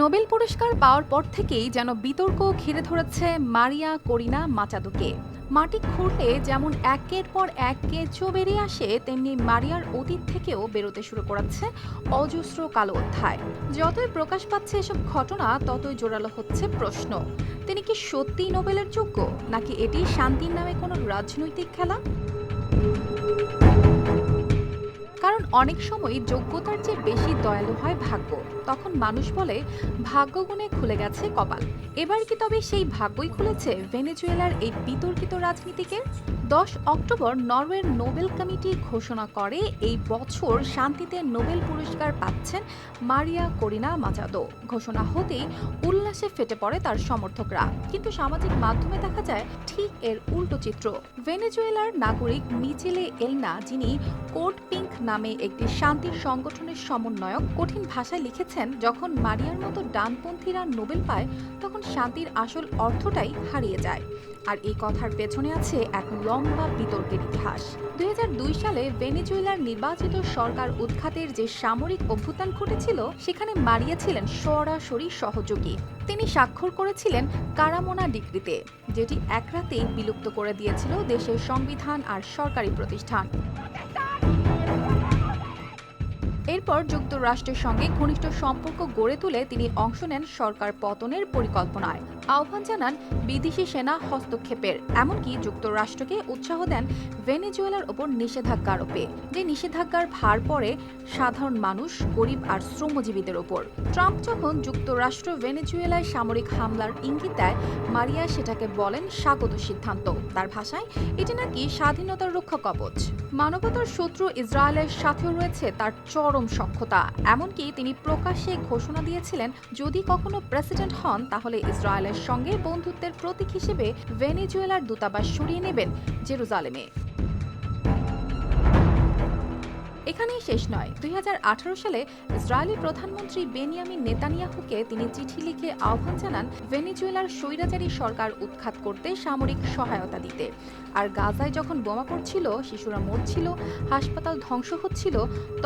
Nobel পুরস্কার পাওয়ার পর থেকেই যেন বিতর্ক ঘিরে ধরেছে মারিয়া করিনা মাচাদোকে। মাটি খুঁড়লে যেমন একের পর এক কেঁচো বেরিয়ে আসে, তেমনি মারিয়ার অতীত থেকেও বেরোতে শুরু করাচ্ছে অজস্র কালো অধ্যায়। যতই প্রকাশ পাচ্ছে এসব ঘটনা, ততই জোরালো হচ্ছে প্রশ্ন। তিনি কি সত্যিই নোবেলের যোগ্য, নাকি এটি শান্তির নামে কোনো রাজনৈতিক খেলা? কারণ অনেক সময় যোগ্যতার চেয়ে বেশি দয়ালু হয় ভাগ্য। তখন মানুষ বলে ভাগ্যগুণে খুলে গেছে কপাল। এবার কি তবে সেই ভাগ্যই খুলেছে ভেনেজুয়েলার এই বিতর্কিত রাজনীতিকে? দশ অক্টোবর নরওয়ের নোবেল কমিটি ঘোষণা করে এই বছর শান্তিতে নোবেল পুরস্কার পাচ্ছেন মারিয়া করিনা মাজাদো। ঘোষণা হতেই উল্লাসে ফেটে পড়ে তার সমর্থকরা। কিন্তু সামাজিক মাধ্যমে দেখা যায়, ঠিক এর উল্টো চিত্র। ভেনেজুয়েলার নাগরিক মিচেলে এলনা, যিনি কোড পিঙ্ক নামে একটি শান্তি সংগঠনের সমন্বয়ক কঠিন ভাষায় লিখেছেন, যখন মারিয়ার মতো ডানপন্থীরা নোবেল পায়, তখন শান্তির আসল অর্থটাই হারিয়ে যায়। আর এই কথার পেছনে আছে এক লম্বা বিতর্কের ইতিহাস। দুই সালে ভেনেজুয়েলার নির্বাচিত সরকার উৎখাতের যে সামরিক অভ্যুত্থান ঘটেছিল, সেখানে মারিয়া ছিলেন সরাসরি সহযোগী। তিনি স্বাক্ষর করেছিলেন কারামোনা ডিগ্রিতে যেটি এক রাতেই বিলুপ্ত করে দিয়েছিল দেশের সংবিধান আর সরকারি প্রতিষ্ঠান। এরপর যুক্তরাষ্ট্রের সঙ্গে ঘনিষ্ঠ সম্পর্ক গড়ে তুলে তিনি অংশ নেন সরকার পতনের পরিকল্পনায়। আহ্বান জানান বিদেশি সেনা হস্তক্ষেপের। এমনকি যুক্তরাষ্ট্রকে উৎসাহ দেন ভেনেজুয়েলার ওপর নিষেধাজ্ঞা আরোপে, যে নিষেধাজ্ঞার ভার পড়ে সাধারণ মানুষ, গরিব আর শ্রমজীবীদের ওপর। ট্রাম্প যখন যুক্তরাষ্ট্র ভেনেজুয়েলায় সামরিক হামলার ইঙ্গিত দেয়, মারিয়া সেটাকে বলেন স্বাগত সিদ্ধান্ত। তার ভাষায়, এটি নাকি স্বাধীনতার রক্ষা কবচ? মানবতার শত্রু ইসরায়েলের সাথেও রয়েছে তার চরম সক্ষতা এমনকি তিনি প্রকাশ্যে ঘোষণা দিয়েছিলেন, যদি কখনো প্রেসিডেন্ট হন, তাহলে ইসরায়েলের সঙ্গে বন্ধুত্বের প্রতীক হিসেবে ভেনিজুয়েলার দূতাবাস সরিয়ে নেবেন জেরুজালেমে। এখানেই শেষ নয়। দুই সালে ইসরায়েলি প্রধানমন্ত্রী বেনিয়ামিন নেতানিয়াহুকে তিনি চিঠি লিখে আহ্বান জানান ভেনেজুয়েলার স্বৈরাচারী সরকার উৎখাত করতে সামরিক সহায়তা দিতে। আর গাজায় যখন বোমা পড়ছিল, শিশুরা মরছিল, হাসপাতাল ধ্বংস হচ্ছিল,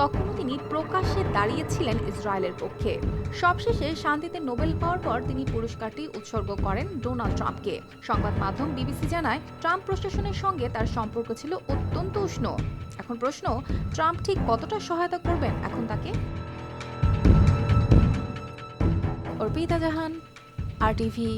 তখনও তিনি প্রকাশ্যে দাঁড়িয়েছিলেন ইসরায়েলের পক্ষে। সবশেষে শান্তিতে নোবেল পাওয়ার পর তিনি পুরস্কারটি উৎসর্গ করেন ডোনাল্ড ট্রাম্পকে। সংবাদ মাধ্যম বিবিসি জানায়, ট্রাম্প প্রশাসনের সঙ্গে তার সম্পর্ক ছিল অত্যন্ত উষ্ণ। এখন প্রশ্ন ট্রাম্প ঠিক কতটা সহায়তা করবেন এখন তাকে? অর্পিতা জাহান আর টিভি